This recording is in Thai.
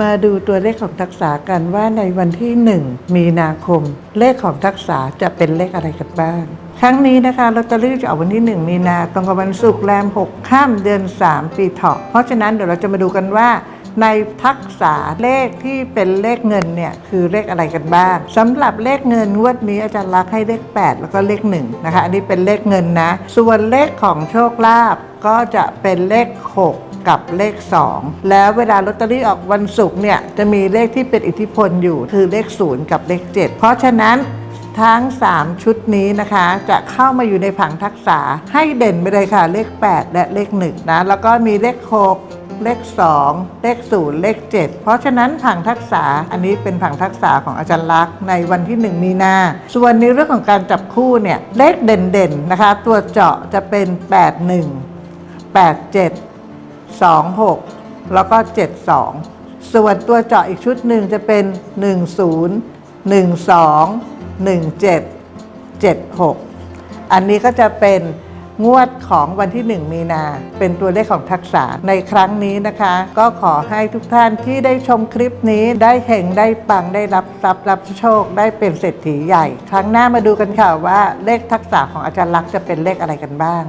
มาดูตัวเลขของทักษะกันว่าในวันที่ 1 มีนาคม เลขของทักษะจะเป็นเลขอะไรกันบ้าง ครั้งนี้นะคะลอตเตอรี่จะออกวันที่ 1 มีนาตรงกับวันศุกร์แรม 6 ข้ามเดือน 3 ปีเถาะเพราะฉะนั้นเดี๋ยวเราจะมาดูกันว่า ในทักษะเลขที่เป็นเลขเงินเนี่ยคือเลขอะไรกันบ้างสำหรับเลขเงินงวดนี้อาจารย์ลักให้เลข 8 แล้วก็เลข1นะคะ อันนี้เป็นเลขเงินนะ ส่วนเลขของโชคลาภก็จะเป็นเลข 6กับเลข 2 แล้วเวลาลอตเตอรี่ออกวันศุกร์เนี่ยจะมีเลขที่เป็นอิทธิพลอยู่คือเลข 0 กับเลข 7 เพราะฉะนั้น ทั้ง 3 ชุดนี้นะคะ จะเข้ามาอยู่ในผังทักษะให้เด่นไปเลยค่ะ เลข 8 และเลข1นะแล้วก็มีเลข 6เลข 2 เลข 0 เลข 7 เพราะฉะนั้นผังทักษะอันนี้เป็นผังทักษะของอาจารย์ลักษณ์ในวันที่ 1 มีนา ส่วนในเรื่องของการจับคู่เนี่ยเลขเด่นๆนะคะ ตัวเจาะจะเป็น 81 87 26 แล้วก็ 72 ส่วนตัวเจาะอีกชุดหนึ่งจะเป็น 10 12 17 76 อันนี้ก็จะเป็นงวดของวันที่ 1 มีนา เป็นตัวเลขของทักษะในครั้งนี้นะคะ ก็ขอให้ทุกท่านที่ได้ชมคลิปนี้ได้เห็งได้ปังได้รับทรัพย์รับโชค ได้เป็นเศรษฐีใหญ่ ครั้งหน้ามาดูกันค่ะว่าเลขทักษะของอาจารย์ลักษณ์จะเป็นเลขอะไรกันบ้าง